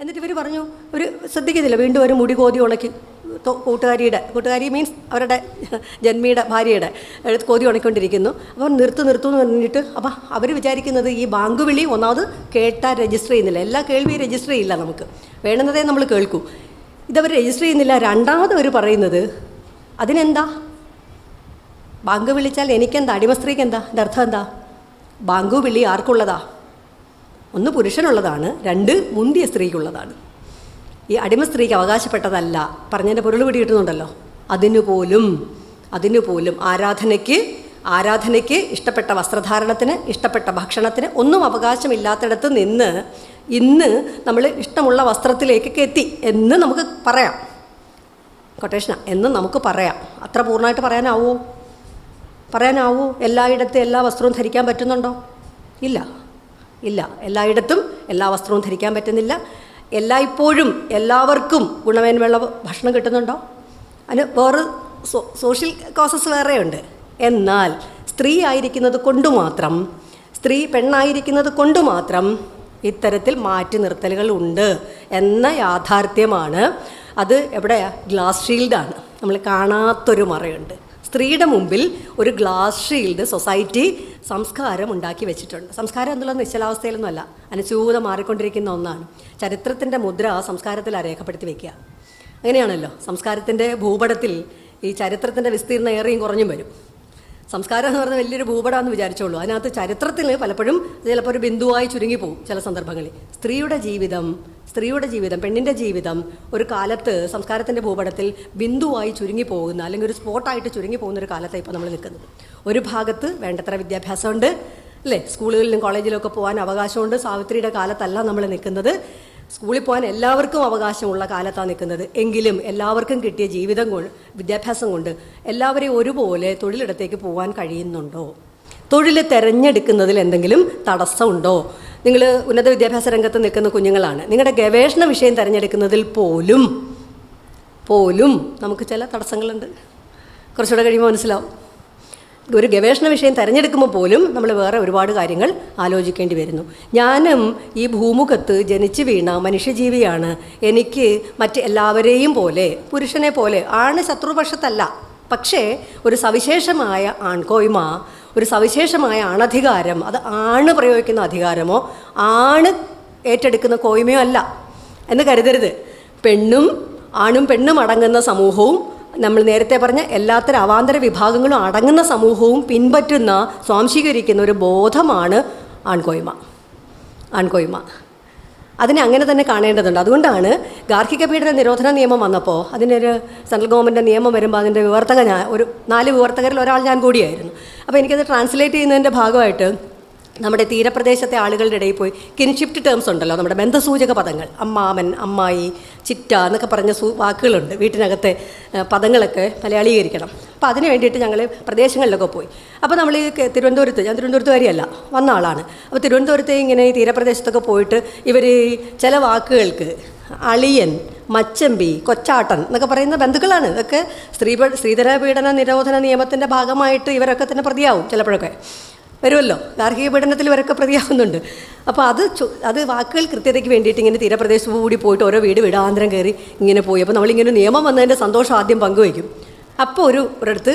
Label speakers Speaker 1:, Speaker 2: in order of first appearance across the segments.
Speaker 1: എന്നിട്ട് ഇവർ പറഞ്ഞു ഒരു ശ്രദ്ധിക്കുന്നില്ല വീണ്ടും ഒരു മുടി കോതി ഉണക്കി കൂട്ടുകാരിയുടെ കൂട്ടുകാരി മീൻസ് അവരുടെ ജന്മിയുടെ ഭാര്യയുടെ കോതി ഉണക്കൊണ്ടിരിക്കുന്നു അപ്പോൾ നിർത്തു നിർത്തു എന്ന് പറഞ്ഞിട്ട് അപ്പം അവർ വിചാരിക്കുന്നത് ഈ ബാങ്ക് വിളി ഒന്നാമത് കേട്ടാൽ രജിസ്റ്റർ ചെയ്യുന്നില്ല. എല്ലാ കേൾവിയും രജിസ്റ്റർ ചെയ്യില്ല നമുക്ക്. വേണ്ടുന്നതേ നമ്മൾ കേൾക്കൂ. ഇതവർ രജിസ്റ്റർ ചെയ്യുന്നില്ല. രണ്ടാമത് അവർ പറയുന്നത് അതിനെന്താ? ബാങ്ക് വിളിച്ചാൽ എനിക്കെന്താ? അടിമസ്ത്രീക്ക് എന്താ ഇതർത്ഥം അർത്ഥം എന്താ? ബാങ്കു വിളി ആർക്കുള്ളതാ? ഒന്ന് പുരുഷനുള്ളതാണ് രണ്ട് മുന്തിയ സ്ത്രീക്കുള്ളതാണ്. ഈ അടിമ സ്ത്രീക്ക് അവകാശപ്പെട്ടതല്ല. പറഞ്ഞതിന്റെ പൊരുൾ പിടി കിട്ടുന്നുണ്ടല്ലോ അതിനുപോലും അതിനു പോലും ആരാധനയ്ക്ക് ആരാധനയ്ക്ക് ഇഷ്ടപ്പെട്ട വസ്ത്രധാരണത്തിന് ഇഷ്ടപ്പെട്ട ഭക്ഷണത്തിന് ഒന്നും അവകാശമില്ലാത്തിടത്ത് നിന്ന് ഇന്ന് നമ്മൾ ഇഷ്ടമുള്ള വസ്ത്രത്തിലേക്കൊക്കെ എത്തി എന്ന് നമുക്ക് പറയാം. കൊട്ടേഷന എന്ന് നമുക്ക് പറയാം. അത്ര പൂർണമായിട്ട് പറയാനാവോ? പറയാനാവോ? എല്ലായിടത്തും എല്ലാ വസ്ത്രവും ധരിക്കാൻ പറ്റുന്നുണ്ടോ? ഇല്ല. ഇല്ല. എല്ലായിടത്തും എല്ലാ വസ്ത്രവും ധരിക്കാൻ പറ്റുന്നില്ല. എല്ലായ്പ്പോഴും എല്ലാവർക്കും ഗുണമേന്മയുള്ള ഭക്ഷണം കിട്ടുന്നുണ്ടോ? അതിന് വേറെ സോഷ്യൽ കോസസ് വേറെയുണ്ട്. എന്നാൽ സ്ത്രീ ആയിരിക്കുന്നത് കൊണ്ട് മാത്രം സ്ത്രീ പെണ്ണായിരിക്കുന്നത് കൊണ്ട് മാത്രം ഇത്തരത്തിൽ മാറ്റി നിർത്തലുകൾ ഉണ്ട് എന്ന യാഥാർത്ഥ്യമാണ്. അത് എവിടെയാ? ഗ്ലാസ് ഷീൽഡാണ്. നമ്മൾ കാണാത്തൊരു മറയുണ്ട്. സ്ത്രീയുടെ മുമ്പിൽ ഒരു ഗ്ലാസ് ഷീൽഡ് സൊസൈറ്റി സംസ്കാരം ഉണ്ടാക്കി വെച്ചിട്ടുണ്ട്. സംസ്കാരം എന്നുള്ള നിശ്ചലാവസ്ഥയിലൊന്നുമല്ല. അനുസൂത മാറിക്കൊണ്ടിരിക്കുന്ന ഒന്നാണ്. ചരിത്രത്തിന്റെ മുദ്ര സംസ്കാരത്തിൽ രേഖപ്പെടുത്തി വെക്കുക. അങ്ങനെയാണല്ലോ. സംസ്കാരത്തിന്റെ ഭൂപടത്തിൽ ഈ ചരിത്രത്തിന്റെ വിസ്തീർണം ഏറെയും കുറഞ്ഞും വരും. സംസ്കാരം എന്ന് പറഞ്ഞാൽ വലിയൊരു ഭൂപടാന്ന് വിചാരിച്ചോളൂ. അതിനകത്ത് ചരിത്രത്തിൽ പലപ്പോഴും ചിലപ്പോൾ ഒരു ബിന്ദുവായി ചുരുങ്ങിപ്പോവും ചില സന്ദർഭങ്ങളിൽ. സ്ത്രീയുടെ ജീവിതം സ്ത്രീയുടെ ജീവിതം പെണ്ണിന്റെ ജീവിതം ഒരു കാലത്ത് സംസ്കാരത്തിന്റെ ഭൂപടത്തിൽ ബിന്ദുവായി ചുരുങ്ങി പോകുന്ന അല്ലെങ്കിൽ ഒരു സ്പോട്ടായിട്ട് ചുരുങ്ങി പോകുന്ന ഒരു കാലത്താണ് ഇപ്പോൾ നമ്മൾ നിൽക്കുന്നത്. ഒരു ഭാഗത്ത് വേണ്ടത്ര വിദ്യാഭ്യാസമുണ്ട് അല്ലേ? സ്കൂളുകളിലും കോളേജിലും ഒക്കെ പോകാൻ അവകാശമുണ്ട്. സാവിത്രിയുടെ കാലത്തല്ല നമ്മൾ നിൽക്കുന്നത്. സ്കൂളിൽ പോകാൻ എല്ലാവർക്കും അവകാശമുള്ള കാലത്താണ് നിൽക്കുന്നത്. എങ്കിലും എല്ലാവർക്കും കിട്ടിയ ജീവിതം കൊണ്ട് വിദ്യാഭ്യാസം കൊണ്ട് എല്ലാവരെയും ഒരുപോലെ തൊഴിലിടത്തേക്ക് പോകാൻ കഴിയുന്നുണ്ടോ? തൊഴിൽ തിരഞ്ഞെടുക്കുന്നതിൽ എന്തെങ്കിലും തടസ്സമുണ്ടോ? നിങ്ങൾ ഉന്നത വിദ്യാഭ്യാസ രംഗത്ത് നിൽക്കുന്ന കുഞ്ഞുങ്ങളാണ്. നിങ്ങളുടെ ഗവേഷണ വിഷയം തിരഞ്ഞെടുക്കുന്നതിൽ പോലും പോലും നമുക്ക് ചില തടസ്സങ്ങളുണ്ട്. കുറച്ചുകൂടെ കഴിയുമ്പോൾ മനസ്സിലാവും. ഒരു ഗവേഷണ വിഷയം തിരഞ്ഞെടുക്കുമ്പോൾ പോലും നമ്മൾ വേറെ ഒരുപാട് കാര്യങ്ങൾ ആലോചിക്കേണ്ടി വരുന്നു. ഞാനും ഈ ഭൂമുഖത്ത് ജനിച്ചു വീണ മനുഷ്യജീവിയാണ്. എനിക്ക് മറ്റ് എല്ലാവരെയും പോലെ പുരുഷനെ പോലെ ആണ് ശത്രുപക്ഷത്തല്ല. പക്ഷേ ഒരു സവിശേഷമായ ആൺകോയ്മ ഒരു സവിശേഷമായ അണധികാരം അത് ആണ് പ്രയോഗിക്കുന്ന അധികാരമോ ആണ് ഏറ്റെടുക്കുന്ന കോയ്മയോ അല്ല എന്ന് കരുതരുത്. പെണ്ണും ആണും പെണ്ണും അടങ്ങുന്ന സമൂഹവും നമ്മൾ നേരത്തെ പറഞ്ഞ എല്ലാത്തരം അവാന്തര വിഭാഗങ്ങളും അടങ്ങുന്ന സമൂഹവും പിൻപറ്റുന്ന സ്വാംശീകരിക്കുന്ന ഒരു ബോധമാണ് ആൺകോയ്മ. ആൺകോയ്മ. അതിനെ അങ്ങനെ തന്നെ കാണേണ്ടതുണ്ട്. അതുകൊണ്ടാണ് ഗാർഹിക പീഡന നിരോധന നിയമം വന്നപ്പോൾ അതിനൊരു സെൻട്രൽ ഗവൺമെന്റ് നിയമം വരുമ്പോൾ അതിന്റെ വിവർത്തക ഞാൻ ഒരു നാല് വിവർത്തകരിൽ ഒരാൾ ഞാൻ കൂടിയായിരുന്നു. അപ്പോൾ എനിക്കത് ട്രാൻസ്ലേറ്റ് ചെയ്യുന്നതിന്റെ ഭാഗമായിട്ട് നമ്മുടെ തീരപ്രദേശത്തെ ആളുകളുടെ ഇടയിൽ പോയി. കിൻഷിഫ്റ്റ് ടേംസ് ഉണ്ടല്ലോ? നമ്മുടെ ബന്ധസൂചക പദങ്ങൾ. അമ്മാമൻ അമ്മായി ചിറ്റ എന്നൊക്കെ പറഞ്ഞ സൂ വാക്കുകളുണ്ട്. വീട്ടിനകത്തെ പദങ്ങളൊക്കെ മലയാളീകരിക്കണം. അപ്പോൾ അതിന് വേണ്ടിയിട്ട് ഞങ്ങൾ പ്രദേശങ്ങളിലൊക്കെ പോയി. അപ്പോൾ നമ്മൾ ഈ തിരുവനന്തപുരത്ത് ഞാൻ തിരുവനന്തപുരത്തുകാരിയല്ല വന്ന ആളാണ്. അപ്പോൾ തിരുവനന്തപുരത്ത് ഇങ്ങനെ ഈ തീരപ്രദേശത്തൊക്കെ പോയിട്ട് ഇവർ ചില വാക്കുകൾക്ക് അളിയൻ മച്ചമ്പി കൊച്ചാട്ടൻ എന്നൊക്കെ പറയുന്ന ബന്ധുക്കളാണ്. ഇതൊക്കെ സ്ത്രീ സ്ത്രീധന പീഡന നിരോധന നിയമത്തിന്റെ ഭാഗമായിട്ട് ഇവരൊക്കെ തന്നെ പ്രതിയാവും ചിലപ്പോഴൊക്കെ. വരുമല്ലോ. ഗാർഹിക പീഡനത്തിൽ ഇവരൊക്കെ പ്രതിയാവുന്നുണ്ട്. അപ്പോൾ അത് അത് വാക്കുകൾ കൃത്യതയ്ക്ക് വേണ്ടിയിട്ട് ഇങ്ങനെ തീരപ്രദേശത്ത് കൂടി പോയിട്ട് ഓരോ വീട് വീടാന്തരം കയറി ഇങ്ങനെ പോയി. അപ്പോൾ നമ്മളിങ്ങനെ നിയമം വന്നതിന്റെ സന്തോഷം ആദ്യം പങ്കുവയ്ക്കും. അപ്പോൾ ഒരു ഒരിടത്ത്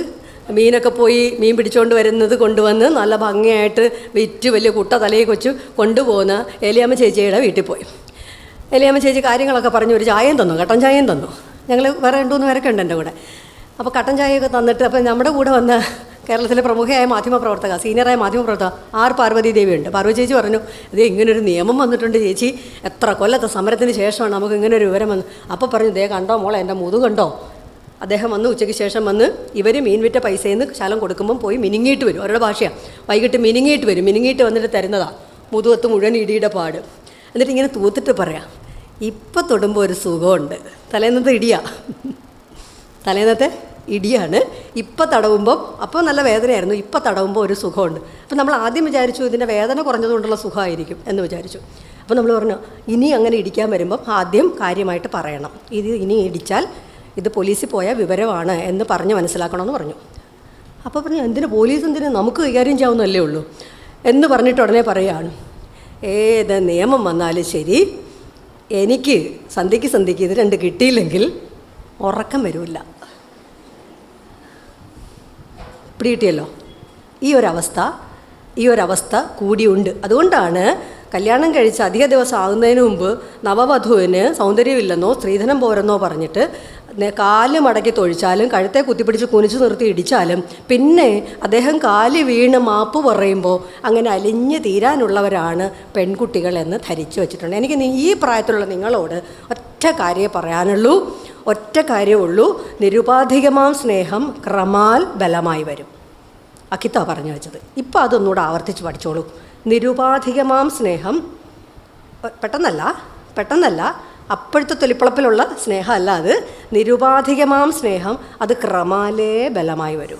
Speaker 1: മീനൊക്കെ പോയി മീൻ പിടിച്ചുകൊണ്ട് വരുന്നത് കൊണ്ടുവന്ന് നല്ല ഭംഗിയായിട്ട് വിറ്റ് വലിയ കുട്ട തലയിൽ കൊച്ചു കൊണ്ടുപോകുന്ന ഏലിയാമ്മ ചേച്ചിയുടെ വീട്ടിൽ പോയി. എലിയമ്മ ചേച്ചി കാര്യങ്ങളൊക്കെ പറഞ്ഞു ഒരു ചായയും തന്നു കട്ടൻ ചായയും തന്നു. ഞങ്ങൾ വേറെ രണ്ടു മൂന്ന് പേരൊക്കെ ഉണ്ട് എന്റെ കൂടെ. അപ്പോൾ കട്ടൻ ചായയൊക്കെ തന്നിട്ട് അപ്പോൾ നമ്മുടെ കൂടെ വന്ന കേരളത്തിലെ പ്രമുഖയായ മാധ്യമപ്രവർത്തക സീനിയറായ മാധ്യമപ്രവർത്തക ആർ പാർവതി ദേവി ഉണ്ട് പാർവതി ചേച്ചി പറഞ്ഞു ഇത് ഇങ്ങനൊരു നിയമം വന്നിട്ടുണ്ട് ചേച്ചി. എത്ര കൊല്ലത്തെ സമരത്തിന് ശേഷമാണ് നമുക്ക് ഇങ്ങനെ ഒരു വിവരം വന്നു അപ്പോൾ പറഞ്ഞു ദേ കണ്ടോ മോളെ എന്റെ മുതു കണ്ടോ? അദ്ദേഹം വന്ന് ഉച്ചയ്ക്ക് ശേഷം വന്ന് ഇവർ മീൻ വിറ്റ പൈസയിൽ നിന്ന് ശാലം കൊടുക്കുമ്പം പോയി മിനുങ്ങിയിട്ട് വരും. അവരുടെ ഭാഷയാണ് വൈകിട്ട് മിനുങ്ങിയിട്ട് വരും. മിനുങ്ങിയിട്ട് വന്നിട്ട് തരുന്നതാണ് മുതുകത്ത് മുഴുവൻ ഇടിയുടെ പാട്. എന്നിട്ട് ഇങ്ങനെ തൂത്തിട്ട് പറയാം ഇപ്പം തൊടുമ്പോൾ ഒരു സുഖമുണ്ട്. തലേന്നത്തെ ഇടിയാ. തലേന്നത്തെ ഇടിയാണ്. ഇപ്പം തടവുമ്പം അപ്പോൾ നല്ല വേദനയായിരുന്നു. ഇപ്പം തടവുമ്പോൾ ഒരു സുഖമുണ്ട്. അപ്പം നമ്മൾ ആദ്യം വിചാരിച്ചു ഇതിന്റെ വേദന കുറഞ്ഞതുകൊണ്ടുള്ള സുഖമായിരിക്കും എന്ന് വിചാരിച്ചു. അപ്പോൾ നമ്മൾ പറഞ്ഞു ഇനി അങ്ങനെ ഇടിക്കാൻ വരുമ്പം ആദ്യം കാര്യമായിട്ട് പറയണം. ഇത് ഇനി ഇടിച്ചാൽ ഇത് പോലീസിൽ പോയ വിവരമാണ് എന്ന് പറഞ്ഞ് മനസ്സിലാക്കണമെന്ന് പറഞ്ഞു. അപ്പോൾ പറഞ്ഞു എന്തിന് പോലീസ് എന്തിന്? നമുക്ക് കൈകാര്യം ചെയ്യാവുന്നല്ലേ ഉള്ളൂ എന്ന് പറഞ്ഞിട്ട് ഉടനെ പറയുകയാണ്. ഏത് നിയമം വന്നാലും ശരി എനിക്ക് സന്ധ്യയ്ക്ക് സന്ധ്യയ്ക്ക് ഇത് രണ്ട് കിട്ടിയില്ലെങ്കിൽ ഉറക്കം വരില്ല. പിടികിട്ടിയല്ലോ. ഈ ഒരവസ്ഥ ഈ ഒരവസ്ഥ കൂടിയുണ്ട്. അതുകൊണ്ടാണ് കല്യാണം കഴിച്ച് അധിക ദിവസം ആകുന്നതിന് മുമ്പ് നവവധുവിന് സൗന്ദര്യമില്ലെന്നോ സ്ത്രീധനം പോരെന്നോ പറഞ്ഞിട്ട് കാൽ മടക്കി തൊഴിച്ചാലും കഴുത്തെ കുത്തിപ്പിടിച്ച് കുനിച്ചു നിർത്തി ഇടിച്ചാലും പിന്നെ അദ്ദേഹം കാൽ വീണ് മാപ്പ് പറയുമ്പോൾ അങ്ങനെ അലിഞ്ഞ് തീരാനുള്ളവരാണ് പെൺകുട്ടികളെന്ന് ധരിച്ചു വെച്ചിട്ടുണ്ട്. എനിക്ക് ഈ പ്രായത്തിലുള്ള നിങ്ങളോട് ഒറ്റ കാര്യമേ പറയാനുള്ളൂ. ഒറ്റ കാര്യമേ ഉള്ളൂ നിരുപാധികമാം സ്നേഹം ക്രമാൽ ബലമായി വരും. അഖിത്ത പറഞ്ഞു വെച്ചത്. ഇപ്പം അതൊന്നുകൂടെ ആവർത്തിച്ച് പഠിച്ചോളൂ. നിരുപാധികമാം സ്നേഹം പെട്ടെന്നല്ല പെട്ടെന്നല്ല അപ്പോഴത്തെ തൊലിപ്പളപ്പിലുള്ള സ്നേഹമല്ല അത്. നിരുപാധികമാം സ്നേഹം അത് ക്രമാലേ ബലമായി വരും.